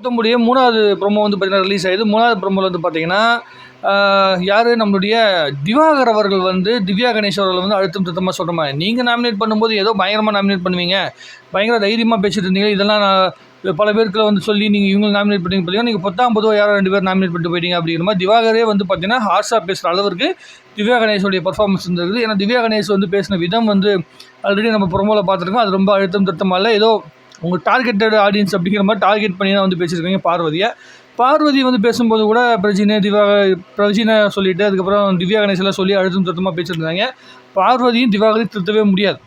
புத்தமுடைய மூணாவது ப்ரொமோ வந்து பார்த்தீங்கன்னா ரிலீஸ் ஆகிது மூணாவது ப்ரொமோவில் வந்து பார்த்தீங்கன்னா யார்? நம்மளுடைய திவாகர் அவர்கள் வந்து திவ்யா கணேஷ் அவர்கள் வந்து அழுத்தம் திருத்தமாக சொல்கிற மாதிரி. நீங்கள் நாமினேட் பண்ணும்போது ஏதோ பயங்கரமாக நாமினேட் பண்ணுவீங்க. பயங்கர தைரியமாக பேசிட்டு இருந்தீங்க. இதெல்லாம் நான் பல பேருக்கு வந்து சொல்லி நீங்கள் இவங்க நாமினேட் பண்ணி பார்த்தீங்கன்னா நீங்கள் பத்தாம் பொதுவாக யாரோ ரெண்டு பேர் நாமினேட் பண்ணிட்டு போயிட்டீங்க அப்படிங்கிற மாதிரி திவாகரே வந்து பார்த்தீங்கன்னா ஹார்ஷாக பேசுகிற அளவுக்கு திவ்யா கணேஷோடைய பர்ஃபார்மன்ஸ் இருந்திருக்குது ஏன்னா திவ்யா கணேஷ் வந்து பேசின விதம் வந்து ஆல்ரெடி நம்ம ப்ரொமோவில் பார்த்துருக்கோம். அது ரொம்ப அழுத்தம் திருத்தமாக இல்லை. ஏதோ உங்கள் டார்கெட்டட் ஆடியன்ஸ் அப்படிங்கிற மாதிரி டார்கெட் பண்ணி தான் வந்து பேசியிருக்காங்க பார்வதியை. பார்வதி வந்து பேசும்போது கூட பிரஜினை திவா பிரஜினை சொல்லிட்டு அதுக்கப்புறம் திவ்யா கணேசெல்லாம் சொல்லி அழுத்தம் திருத்தமாக பேசியிருந்தாங்க. பார்வதியும் திவாகரி திருத்தவே முடியாது.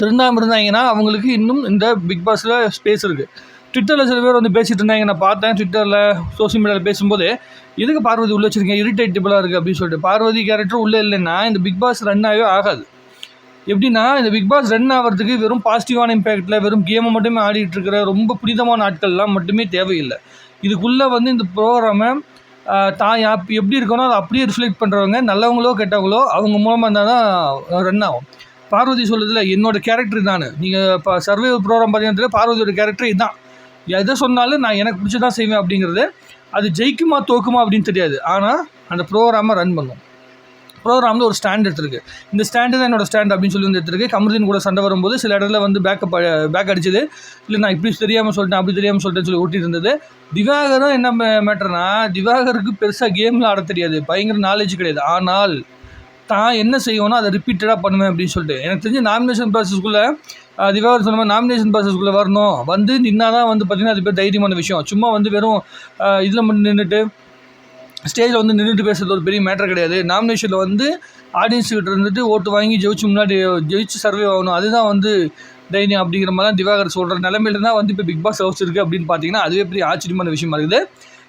திருந்தாமல் இருந்தாங்கன்னா அவங்களுக்கு இன்னும் இந்த பிக் பாஸில் ஸ்பேஸ் இருக்குது ட்விட்டரில் சில பேர் வந்து பேசிகிட்டு இருந்தாங்க நான் பார்த்தேன் ட்விட்டரில் சோஷியல் மீடியாவில் பேசும்போது எதுக்கு பார்வதி உள்ளே வச்சுருக்கீங்க? இரிட்டேட்டபிளாக இருக்குது அப்படின்னு சொல்லிட்டு. பார்வதி கேரக்டர் உள்ளே இல்லைன்னா இந்த பிக் பாஸ் ரன் ஆகவே ஆகாது. எப்படின்னா இந்த பிக் பாஸ் ரன் ஆகிறதுக்கு வெறும் பாசிட்டிவான இம்பேக்டில் வெறும் கேமை மட்டுமே ஆடிட்டு இருக்கிற ரொம்ப புனிதமான ஆட்கள்லாம் மட்டுமே தேவையில்லை. இதுக்குள்ளே வந்து இந்த ப்ரோக்ராமை தான் எப்படி இருக்கணும் அதை அப்படியே ரிஃப்ளெக்ட் பண்ணுறவங்க நல்லவங்களோ கெட்டவங்களோ அவங்க மூலமாக இருந்தால் தான் ரன் ஆகும். பார்வதி சொல்லுதில்ல என்னோடய கேரக்டர் தான் நீங்கள் இப்போ சர்வே ப்ரோக்ராம் பார்த்தீங்கன்னா பார்வதியோட கேரக்டர் இதுதான் எதை சொன்னாலும் நான் எனக்கு பிடிச்சதான் செய்வேன் அப்படிங்கிறது அது ஜெயிக்குமா தோக்குமா அப்படின்னு தெரியாது. ஆனால் அந்த ப்ரோக்ராமை ரன் பண்ணும். ப்ரோக்ராமில் ஒரு ஸ்டாண்ட் எடுத்திருக்கு. இந்த ஸ்டாண்டு தான் என்னோட ஸ்டாண்ட் அப்படின்னு சொல்லி வந்து எடுத்திருக்கு. கமருதீன் கூட சண்டை வரும்போது சில இடத்துல வந்து பேக்கப் பேக் அடிச்சது. இல்லை நான் இப்படி தெரியாமல் சொல்லிட்டேன் அப்படி தெரியாமல் சொல்லிட்டேன்னு சொல்லி ஓட்டிட்டு இருந்தது. திவாகரும் என்ன மேட்டர்னா திவாகருக்கு பெருசாக கேமில் ஆட தெரியாது. பயங்கர நாலேஜ் கிடையாது. ஆனால் தான் என்ன செய்யணும் அதை ரிப்பீட்டடாக பண்ணுவேன் அப்படின்னு சொல்லிட்டு. எனக்கு தெரிஞ்சு நாமினேஷன் ப்ராசஸ்க்குள்ளே திவாகர் சொன்ன மாதிரி நாமினேஷன் ப்ராசஸ்க்குள்ளே வரணும். வந்து நின்னா தான் வந்து பார்த்திங்கன்னா அது பேர் தைரியமான விஷயம். சும்மா வந்து வெறும் இதில் மட்டும் நின்றுட்டு ஸ்டேஜில் வந்து நின்றுட்டு பேசுறது ஒரு பெரிய மேட்டர் கிடையாது. நாமினேஷனில் வந்து ஆடியன்ஸ்கிட்ட இருந்துட்டு ஓட்டு வாங்கி ஜெயிச்சு முன்னாடி ஜெயிச்சு சர்வே ஆகணும் அதுதான் வந்து தைரியம் அப்படிங்கிற மாதிரி திவாகர் சொல்கிற நிலமையில தான் வந்து இப்போ பிக் பாஸ் ஹவுஸ் இருக்குது அப்படின்னு பார்த்தீங்கன்னா அதுவே பெரிய ஆச்சரியமான விஷயமா இருக்குது.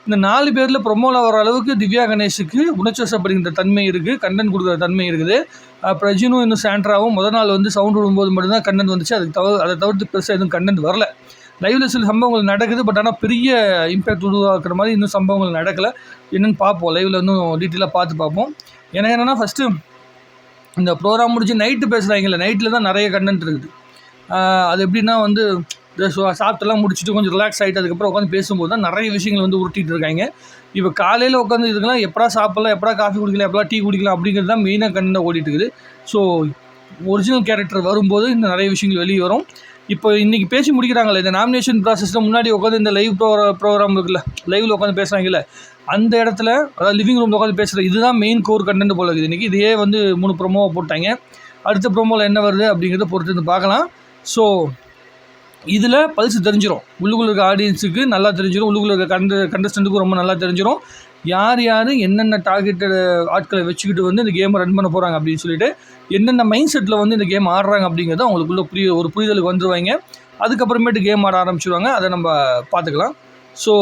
இந்த நாலு பேரில் ப்ரொமோவில் வர அளவுக்கு திவ்யா கணேஷுக்கு உணர்ச்சப்படுகின்ற தன்மை இருக்குது கண்டன் கொடுக்குற தன்மை இருக்குது. பிரஜினும் இன்னும் சாண்ட்ராவும் முதல் நாள் வந்து சவுண்ட் விடும்போது மட்டும்தான் கண்டன் வந்துச்சு. அதுக்கு தவிர அதை தவிர்த்து பெருசாக எதுவும் கண்டன் வரல. லைவில் சில சம்பவங்கள் நடக்குது பட் ஆனால் பெரிய இம்பேக்ட் உருவாக்குற மாதிரி இன்னும் சம்பவங்கள் நடக்கலை. என்னென்னு பார்ப்போம். லைவில் இன்னும் டீட்டெயிலாக பார்த்து பார்ப்போம். எனக்கு என்னென்னா ஃபஸ்ட்டு இந்த ப்ரோக்ராம் முடிச்சு நைட்டு பேசுகிறாங்கல்ல நைட்டில் தான் நிறைய கண்டென்ட் இருக்குது. அது எப்படின்னா வந்து சாப்பிட்டெல்லாம் முடிச்சுட்டு கொஞ்சம் ரிலாக்ஸ் ஆகிட்டு அதுக்கப்புறம் உட்காந்து பேசும்போது தான் நிறைய விஷயங்கள் வந்து உருட்டிகிட்டு இருக்காங்க. இப்போ காலையில் உட்காந்து இதுக்கெல்லாம் எப்படா சாப்பிடலாம் எப்படா காஃபி குடிக்கலாம் எப்படா டீ குடிக்கலாம் அப்படிங்கிறது தான் மெயினாக கண்ணை ஓடிட்டு இருக்குது. ஸோ ஒரிஜினல் கேரக்டர் வரும்போது இந்த நிறைய விஷயங்கள் வெளியே வரும். இப்போ இன்றைக்கி பேசி முடிக்கிறாங்களே இந்த நாமினேஷன் ப்ராசஸில் முன்னாடி உட்காந்து இந்த லைவ் ப்ரோ ப்ரோக்ராம் இருக்குல்ல லைவில் உட்காந்து பேசுகிறாங்கல்ல அந்த இடத்துல அதாவது லிவிங் ரூமில் உட்காந்து பேசுகிற இதுதான் மெயின் கோர் கண்டென்ட் போல இருக்குது. இன்றைக்கி இதையே வந்து மூணு ப்ரோமோவை போட்டாங்க. அடுத்த ப்ரோமோவில் என்ன வருது அப்படிங்கிறத பொறுத்து வந்து பார்க்கலாம். ஸோ இதில் பல்ஸ் தெரிஞ்சிடும் உள்ளுக்குள்ள இருக்க ஆடியன்ஸுக்கு நல்லா தெரிஞ்சிடும் உள்ளுக்குள்ள இருக்க கண்ட கண்டஸ்டண்ட்டுக்கும் ரொம்ப நல்லா தெரிஞ்சிடும் யார் யார் என்னென்ன டார்கெட்டட் ஆட்களை வச்சுக்கிட்டு வந்து இந்த கேமை ரன் பண்ண போகிறாங்க அப்படின்னு சொல்லிட்டு என்னென்ன மைண்ட் செட்டில் வந்து இந்த கேம் ஆடுறாங்க அப்படிங்கிறத அவங்களுக்குள்ள புரிய ஒரு புரிதலுக்கு வந்துடுவாங்க அதுக்கப்புறமேட்டு கேம் ஆட ஆரம்பிச்சிடுவாங்க அதை நம்ம பார்த்துக்கலாம். ஸோ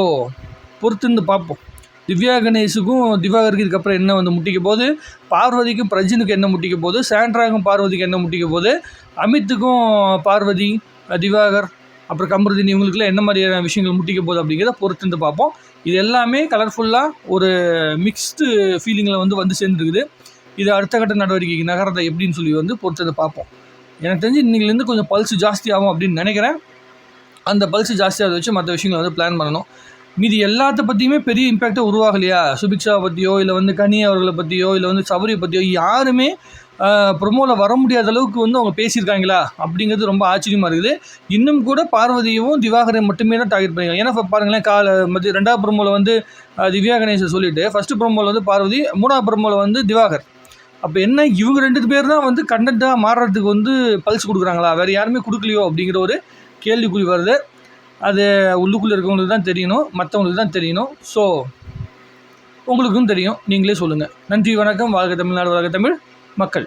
பொறுத்திருந்து பார்ப்போம். திவ்யா கணேஷுக்கும் திவாகருக்கு இதுக்கப்புறம் என்ன வந்து முட்டிக்க போது பார்வதிக்கும் பிரஜினுக்கு என்ன முட்டிக்க போது சாண்ட்ராக்கும் பார்வதிக்கு என்ன முட்டிக்க போது அமித்துக்கும் பார்வதி திவாகர் அப்புறம் கம்பருதினி இவங்களுக்குலாம் என்ன மாதிரியான விஷயங்கள் முட்டிக்க போகுது அப்படிங்கிறத பொறுத்துருந்து பார்ப்போம். இது எல்லாமே கலர்ஃபுல்லாக ஒரு மிக்ஸ்டு ஃபீலிங்கில் வந்து வந்து சேர்ந்துருக்குது. இது அடுத்த கட்ட நடவடிக்கைக்கு நகரத்தை எப்படின்னு சொல்லி வந்து பொறுத்ததை பார்ப்போம். எனக்கு தெரிஞ்சு இன்றைக்கிலேருந்து கொஞ்சம் பல்ஸ் ஜாஸ்தி ஆகும் அப்படின்னு நினைக்கிறேன். அந்த பல்ஸ் ஜாஸ்தியாக வச்சு மற்ற விஷயங்களை வந்து பிளான் பண்ணணும். மீதி எல்லாத்த பற்றியுமே பெரிய இம்பேக்டாக உருவாகலையா? சுபிக்ஷாவை பற்றியோ இல்லை வந்து கனி அவர்களை பற்றியோ இல்லை வந்து சபரியை பற்றியோ யாருமே ப்ரொமோவில் வர முடியாத அளவுக்கு வந்து அவங்க பேசியிருக்காங்களா? அப்படிங்கிறது ரொம்ப ஆச்சரியமாக இருக்குது. இன்னும் கூட பார்வதியும் திவாகரையும் மட்டுமே தான் டார்கெட் பண்ணியிருக்காங்க. ஏன்னா பாருங்களேன் கால மத்திய ரெண்டாவது ப்ரொமோவில் வந்து திவ்யா கணேசன் சொல்லிவிட்டு ஃபஸ்ட்டு ப்ரொமோவில் வந்து பார்வதி மூணாவது ப்ரொமோவில் வந்து திவாகர். அப்போ என்ன இவங்க ரெண்டு பேர் தான் வந்து கண்டென்ட்டாக மாறுறதுக்கு வந்து பல்ஸ் கொடுக்குறாங்களா? வேறு யாருமே கொடுக்கலையோ அப்படிங்கிற ஒரு கேள்விக்குறி வருது. அது உள்ளுக்குள்ளே இருக்கவங்களுக்கு தான் தெரியணும் மற்றவங்களுக்கு தான் தெரியணும். ஸோ உங்களுக்கும் தெரியும். நீங்களே சொல்லுங்கள் நன்றி வணக்கம். வாழ்க தமிழ்நாடு வாழ்க தமிழ். மக்கள்